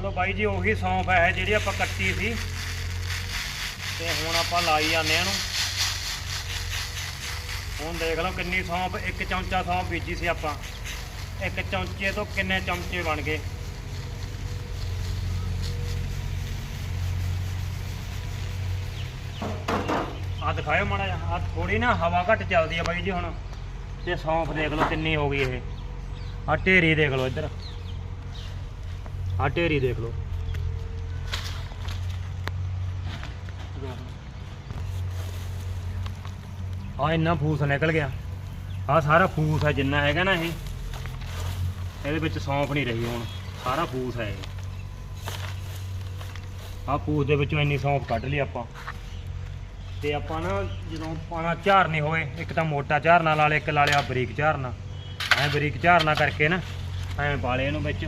ਲਓ ਬਾਈ ਜੀ, ਉਹੀ ਸੌਂਫ ਹੈ ਜਿਹੜੀ ਆਪਾਂ ਕੱਟੀ ਸੀ। ਤੇ ਹੁਣ ਆਪਾਂ ਲਾਈ ਜਾਂਦੇ ਆ ਇਹਨੂੰ। ਹੁਣ ਦੇਖ ਲਓ ਕਿੰਨੀ ਸੌਂਫ, ਇੱਕ ਚਮਚਾ ਸੌਂਫ ਬੀਜੀ ਸੀ ਆਪਾਂ। ਇੱਕ ਚਮਚੇ ਤੋਂ ਕਿੰਨੇ ਚਮਚੇ ਬਣ ਗਏ? ਆ ਦਿਖਾਇਓ ਮਾੜਾ ਜਿਹਾ ਆ ਥੋੜੀ ਨਾ ਹਵਾ ਘੱਟ ਚੱਲਦੀ ਆ ਬਾਈ ਜੀ ਹੁਣ। ਤੇ ਸੌਂਫ ਦੇਖ ਲਓ ਕਿੰਨੀ ਹੋ ਗਈ ਇਹ। ਆ ਢੇਰੀ ਦੇਖ ਲਓ ਇੱਧਰ। ਆ ਢੇਰੀ ਦੇਖ ਲਓ। ਆ ਇੰਨਾ ਫੂਸ ਨਿਕਲ ਗਿਆ। ਆ ਸਾਰਾ ਫੂਸ ਹੈ ਜਿੰਨਾ ਹੈਗਾ ਨਾ ਇਹ। ਇਹਦੇ ਵਿੱਚ ਸੌਂਫ ਨਹੀਂ ਰਹੀ ਹੁਣ। ਸਾਰਾ ਫੂਸ ਹੈ ਇਹ। ਆ ਫੂਸ ਦੇ ਵਿੱਚੋਂ ਇੰਨੀ ਸੌਂਫ ਕੱਢ ਲਈ ਆਪਾਂ। ਤੇ ਆਪਾਂ ਨਾ ਜਦੋਂ ਪਾਣਾ ਝਾਰਨੇ ਹੋਏ, ਇੱਕ ਤਾਂ ਮੋਟਾ ਝਾਰਨਾ ਲਾ ਲਿਆ ਇੱਕ ਲਾ ਲਿਆ ਬਰੀਕ ਝਾਰਨਾ। ਐ ਬਰੀਕ ਝਾਰਨਾ ਕਰਕੇ ਨਾ ਐਵੇਂ ਪਾ ਲਏ ਇਹਨੂੰ ਵਿੱਚ।